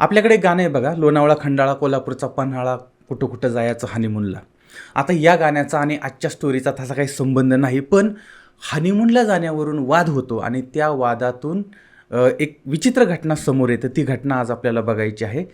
आपल्याकडे गाणं आहे बघा लोणावळा खंडाळा कोल्हापूरचा पन्हाळा कुठं कुठं जायचं हनीमूनला आता या गाण्याचा आणि आजच्या स्टोरीचा तसा काही संबंध नाही पण हनीमूनला जाण्यावरून वाद होतो आणि त्या वादातून एक विचित्र घटना समोर येते. ती घटना आज आपल्याला बघायची आहे.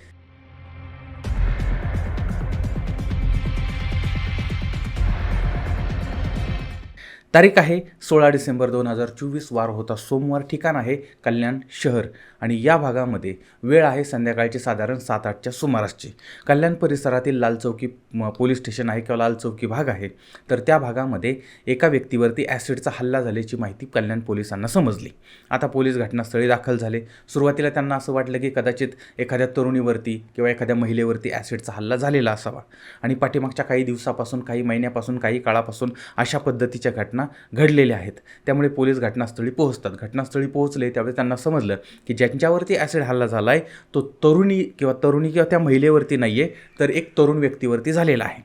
तारीख आहे सोळा डिसेंबर दोन हजार चोवीस. वार होता सोमवार. ठिकाण आहे कल्याण शहर. आणि या भागामध्ये वेळ आहे संध्याकाळची साधारण सात आठच्या सुमारासची. कल्याण परिसरातील लाल चौकी म, पोलीस स्टेशन आहे किंवा लाल चौकी भाग आहे तर त्या भागामध्ये एका व्यक्तीवरती ॲसिडचा हल्ला झाल्याची माहिती कल्याण पोलिसांना समजली. आता पोलीस घटनास्थळी दाखल झाले. सुरुवातीला त्यांना असं वाटलं की कदाचित एखाद्या तरुणीवरती किंवा एखाद्या महिलेवरती ॲसिडचा हल्ला झालेला असावा. आणि पाठीमागच्या काही दिवसापासून काही महिन्यापासून काही काळापासून अशा पद्धतीच्या घटना घडलेल्या आहेत. त्यामुळे पोलीस घटनास्थळी पोहोचतात. घटनास्थळी पोहोचले त्यावेळी त्यांना समजलं की ज्यांच्यावरती ॲसिड हल्ला झाला आहे तो तरुणी किंवा तरुणी किंवा त्या महिलेवरती नाही आहे तर एक तरुण व्यक्तीवरती झालेला आहे.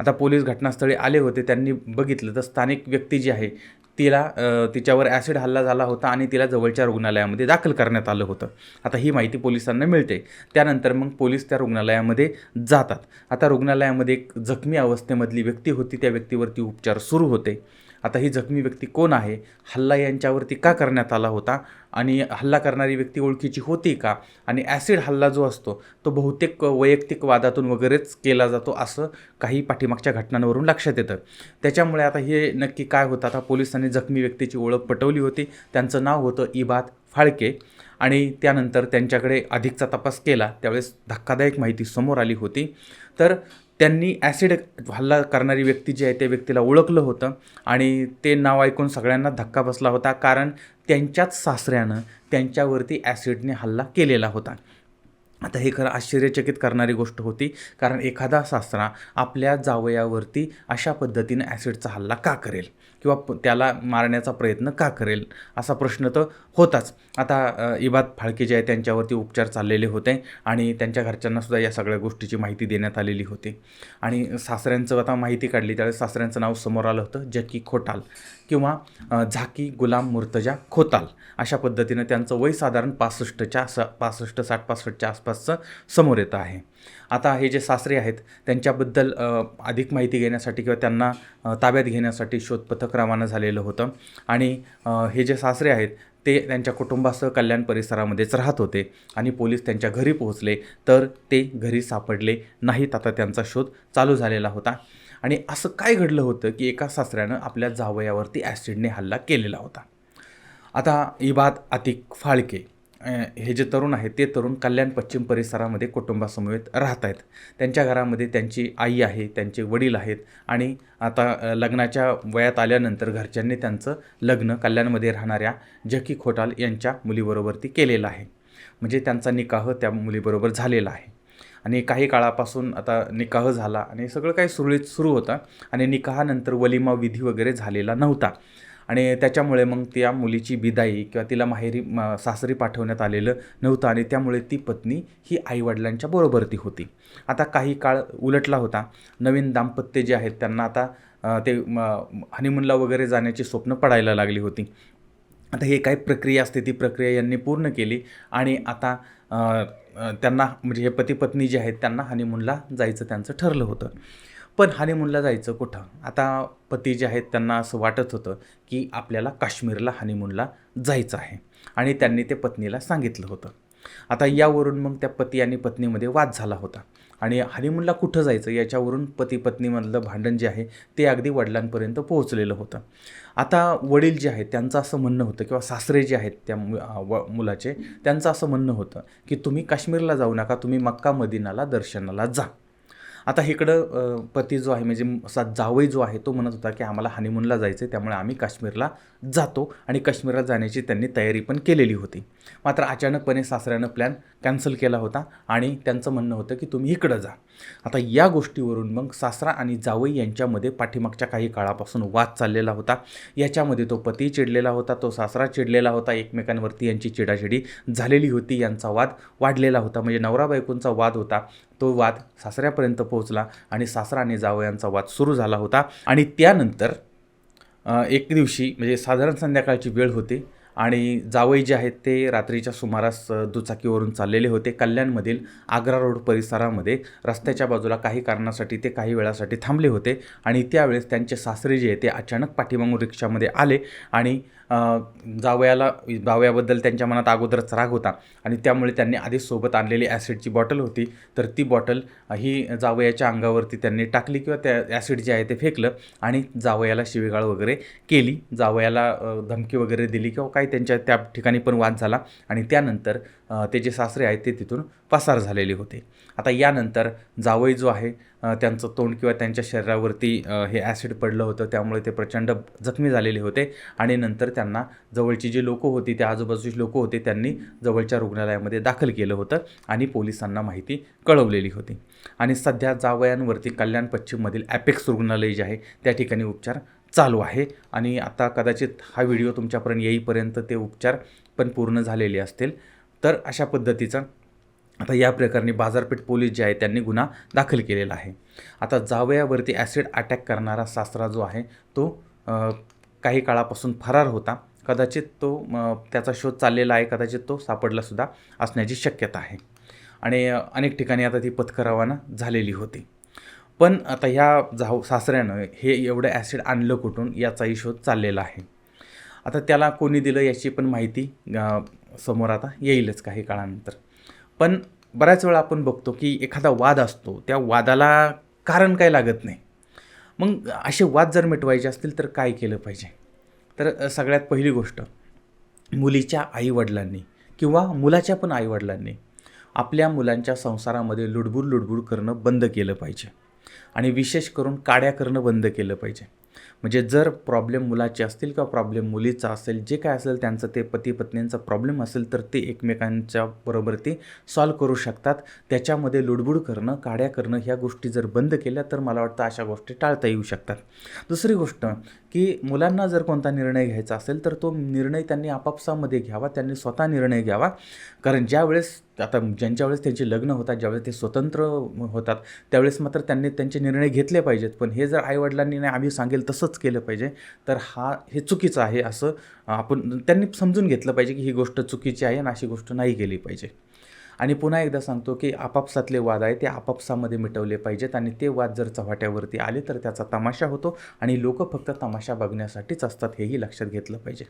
आता पोलीस घटनास्थळी आले होते त्यांनी बघितलं तर स्थानिक व्यक्ती जी आहे तिला तिच्यावर ॲसिड हल्ला झाला होता आणि तिला जवळच्या रुग्णालयामध्ये दाखल करण्यात आलं होतं. आता ही माहिती पोलिसांना मिळते. त्यानंतर मग पोलीस त्या रुग्णालयामध्ये जातात. आता रुग्णालयामध्ये एक जखमी अवस्थेमधली व्यक्ती होती. त्या व्यक्तीवरती उपचार सुरू होते. आता ही जखमी व्यक्ती कोण आहे? हल्ला यांच्यावरती का करण्यात आला होता? आणि हल्ला करणारी व्यक्ती ओळखीची होती का? आणि ॲसिड हल्ला जो असतो तो बहुतेक वैयक्तिक वादातून वगैरेच केला जातो असं काही पाठीमागच्या घटनांवरून लक्षात येतं. त्याच्यामुळे आता हे नक्की काय होतं? आता पोलिसांनी जखमी व्यक्तीची ओळख पटवली होती. त्यांचं नाव होतं इबात फाळके आणि त्यानंतर त्यांच्याकडे अधिकचा तपास केला. त्यावेळेस धक्कादायक माहिती समोर आली होती. तर त्यांनी ॲसिड हल्ला करणारी व्यक्ती जी आहे त्या व्यक्तीला ओळखलं होतं आणि ते नाव ऐकून सगळ्यांना धक्का बसला होता कारण त्यांच्याच सासऱ्यानं त्यांच्यावरती ॲसिडने हल्ला केलेला होता. आता हे खरं आश्चर्यचकित करणारी गोष्ट होती कारण एखादा सासरा आपल्या जावयावरती अशा पद्धतीने ॲसिडचा हल्ला का करेल? किंवा प- त्याला मारण्याचा प्रयत्न का करेल? असा प्रश्न तर होताच. आता इबाद फाळके जे आहे त्यांच्यावरती उपचार चाललेले होते आणि त्यांच्या घरच्यांनासुद्धा या सगळ्या गोष्टीची माहिती देण्यात आलेली होती. आणि सासऱ्यांचं आता माहिती काढली त्यावेळेस सासऱ्यांचं नाव समोर आलं होतं जकी खोटाल किंवा झाकी गुलाम मुर्तजा खोताल. अशा पद्धतीनं त्यांचं वय साधारण पासष्टच्या स पासष्ट साठ पासष्टच्या आसपास आसपासचं समोर येतं आहे. आता हे जे सासरे आहेत त्यांच्याबद्दल अधिक माहिती घेण्यासाठी किंवा त्यांना ताब्यात घेण्यासाठी शोधपथक रवाना झालेलं होतं. आणि हे जे सासरे आहेत ते त्यांच्या कुटुंबासह कल्याण परिसरामध्येच राहत होते आणि पोलीस त्यांच्या घरी पोहोचले तर ते घरी सापडले नाहीत. आता त्यांचा शोध चालू झालेला होता. आणि असं काय घडलं होतं की एका सासऱ्यानं आपल्या जावयावरती ॲसिडने हल्ला केलेला होता? आता इबाद अतिक फाळके हे जे तरुण आहेत ते तरुण कल्याण पश्चिम परिसरामध्ये कुटुंबासमवेत राहत आहेत त्यांच्या घरामध्ये त्यांची आई आहे त्यांचे वडील आहेत आणि आता लग्नाच्या वयात आल्यानंतर घरच्यांनी त्यांचं लग्न कल्याणमध्ये राहणाऱ्या जकी खोटाल यांच्या मुलीबरोबरती केलेलं आहे. म्हणजे त्यांचा निकाह त्या मुलीबरोबर झालेला आहे. आणि काही काळापासून आता निकाह झाला आणि सगळं काही सुरळीत सुरू होतं आणि निकाहानंतर वलिमा विधी वगैरे झालेला नव्हता. आणि त्याच्यामुळे मग त्या मुलीची बिदाई किंवा तिला माहेरी म- सासरी पाठवण्यात आलेलं नव्हतं आणि त्यामुळे ती पत्नी ही आईवडिलांच्या बरोबर ती होती. आता काही काळ उलटला होता. नवीन दाम्पत्य जे आहेत त्यांना आता ते हनीमूनला वगैरे जाण्याची स्वप्न पडायला लागली होती. आता हे काही प्रक्रिया असते ती प्रक्रिया यांनी पूर्ण केली आणि आता त्यांना म्हणजे हे पती पत्नी जे आहेत त्यांना हनीमूनला जायचं त्यांचं ठरलं होतं. पण हनीमूनला जायचं कुठं? आता पती जे आहेत त्यांना असं वाटत होतं की आपल्याला काश्मीरला हनीमूनला जायचं आहे. आणि त्यांनी ते पत्नीला सांगितलं होतं. आता यावरून मग त्या पती आणि पत्नीमध्ये वाद झाला होता. आणि हनीमूनला कुठं जायचं? याच्यावरून पती पत्नीमधलं भांडण जे आहे ते अगदी वडिलांपर्यंत पोहोचलेलं होतं. आता वडील जे आहेत त्यांचं असं म्हणणं होतं किंवा सासरे जे आहेत त्या व मुलाचे त्यांचं असं म्हणणं होतं की तुम्ही काश्मीरला जाऊ नका तुम्ही मक्का मदिनाला दर्शनाला जा. आता इकडं पती जो आहे म्हणजे सा जावई जो आहे तो म्हणत होता की आम्हाला हनीमूनला जायचं आहे त्यामुळे आम्ही काश्मीरला जातो आणि काश्मीरला जाण्याची त्यांनी तयारी पण केलेली होती. मात्र अचानकपणे सासऱ्यानं प्लॅन कॅन्सल केला होता आणि त्यांचं म्हणणं होतं की तुम्ही इकडं जा. आता या गोष्टीवरून मग सासरा आणि जावई यांच्यामध्ये पाठीमागच्या काही काळापासून वाद चाललेला होता. याच्यामध्ये तो पती चिडलेला होता तो सासरा चिडलेला होता एकमेकांवरती यांची चिडाचिडी झालेली होती यांचा वाद वाढलेला होता. म्हणजे नवरा बायकोंचा वाद होता. तो वाद सासऱ्यापर्यंत पोहोचला आणि सासरा आणि जावयांचा वाद सुरू झाला होता. आणि त्यानंतर एक दिवशी म्हणजे साधारण संध्याकाळची वेळ होती आणि जावई जे आहेत ते रात्रीच्या सुमारास दुचाकीवरून चाललेले होते. कल्याणमधील आग्रा रोड परिसरामध्ये रस्त्याच्या बाजूला काही कारणासाठी ते काही वेळासाठी थांबले होते आणि त्यावेळेस त्यांचे सासरे जे आहे ते अचानक पाठीमागून रिक्षामध्ये आले आणि जावयाला जावयाबद्दल त्यांच्या मनात अगोदरच राग होता आणि त्यामुळे त्यांनी आधीच सोबत आणलेली ॲसिडची बॉटल होती. तर ती बॉटल ही जावयाच्या अंगावरती त्यांनी टाकली किंवा त्या ॲसिड जे आहे ते फेकलं आणि जावयाला शिवीगाळ वगैरे केली. जावयाला धमकी वगैरे दिली किंवा काही त्यांच्या त्या ठिकाणी पण वाद झाला. आणि त्यानंतर त्याचे ते जे सासरे आहेत ते तिथून पसार झालेले होते. आता यानंतर जावई जो आहे त्यांचं तोंड किंवा त्यांच्या शरीरावरती हे ॲसिड पडलं होतं त्यामुळे ते प्रचंड जखमी झालेले होते आणि नंतर त्यांना जवळची जी लोकं होती त्या आजूबाजूची लोकं होते त्यांनी जवळच्या रुग्णालयामध्ये दाखल केलं होतं आणि पोलिसांना माहिती कळवलेली होती. आणि सध्या जावयांवरती कल्याण पश्चिममधील ॲपेक्स रुग्णालय जे आहे त्या ठिकाणी उपचार चालू आहे. आणि आता कदाचित हा व्हिडिओ तुमच्यापर्यंत येईपर्यंत ते उपचार पण पूर्ण झालेले असतील. तर अशा पद्धतीचा आता या प्रकरणी बाजारपेठ पोलीस जे आहे त्यांनी गुन्हा दाखल केलेला आहे. आता जावयावरती ॲसिड अटॅक करणारा सासरा जो आहे तो काही काळापासून फरार होता. कदाचित तो त्याचा शोध चाललेला आहे कदाचित तो सापडलासुद्धा असण्याची शक्यता आहे. आणि अनेक ठिकाणी आता ती पथक रवाना झालेली होती. पण आता ह्या जाव सासऱ्यानं हे एवढं ॲसिड आणलं कुठून याचाही शोध चाललेला आहे. आता त्याला कोणी दिलं याची पण माहिती समोर आता येईलच काही काळानंतर. पण बऱ्याच वेळा आपण बघतो की एखादा वाद असतो त्या वादाला कारण काय लागत नाही. मग असे वाद जर मिटवायचे असतील तर काय केलं पाहिजे? तर सगळ्यात पहिली गोष्ट मुलीच्या आईवडिलांनी किंवा मुलाच्या पण आईवडिलांनी आपल्या मुलांच्या संसारामध्ये लुडबुड लुडबुड करणं बंद केलं पाहिजे. आणि विशेष करून काड्या करणं बंद केलं पाहिजे. म्हणजे जर प्रॉब्लेम मुलाचे असतील किंवा प्रॉब्लेम मुलीचा असेल जे काय असेल त्यांचं ते पती पत्नींचा प्रॉब्लेम असेल तर ते एकमेकांच्या बरोबर ते सॉल्व करू शकतात. त्याच्यामध्ये लुडबुड करणं काड्या करणं ह्या गोष्टी जर बंद केल्या तर मला वाटतं अशा गोष्टी टाळता येऊ शकतात. दुसरी गोष्ट की मुलांना जर कोणता निर्णय घ्यायचा असेल तर तो निर्णय त्यांनी आपापसामध्ये घ्यावा त्यांनी स्वतः निर्णय घ्यावा. कारण ज्यावेळेस आता ज्यांच्या वेळेस त्यांचे लग्न होतात ज्यावेळेस ते स्वतंत्र होतात त्यावेळेस मात्र त्यांनी त्यांचे निर्णय घेतले पाहिजेत. पण हे जर आईवडिलांनी नाही आम्ही सांगेल तसंच केलं पाहिजे तर हा हे चुकीचं आहे असं आपण त्यांनी समजून घेतलं पाहिजे की ही गोष्ट चुकीची आहे आणि अशी गोष्ट नाही केली पाहिजे. आणि पुन्हा एकदा सांगतो की आपापसातले वाद आहे ते आपापसामध्ये मिटवले पाहिजेत आणि ते वाद जर चव्हाट्यावरती आले तर त्याचा तमाशा होतो आणि लोक फक्त तमाशा बघण्यासाठीच असतात हेही लक्षात घेतलं पाहिजे.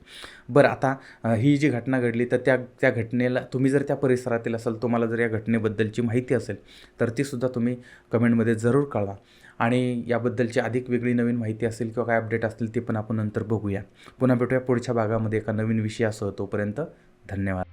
बरं आता ही जी घटना घडली तर त्या त्या घटनेला तुम्ही जर त्या परिसरातील असाल तुम्हाला जर या घटनेबद्दलची माहिती असेल तर तीसुद्धा तुम्ही कमेंटमध्ये जरूर कळवा. आणि याबद्दलची अधिक वेगळी नवीन माहिती असेल किंवा काय अपडेट असतील ते पण आपण नंतर बघूया. पुन्हा भेटूया पुढच्या भागामध्ये एका नवीन विषयासह तोपर्यंत धन्यवाद.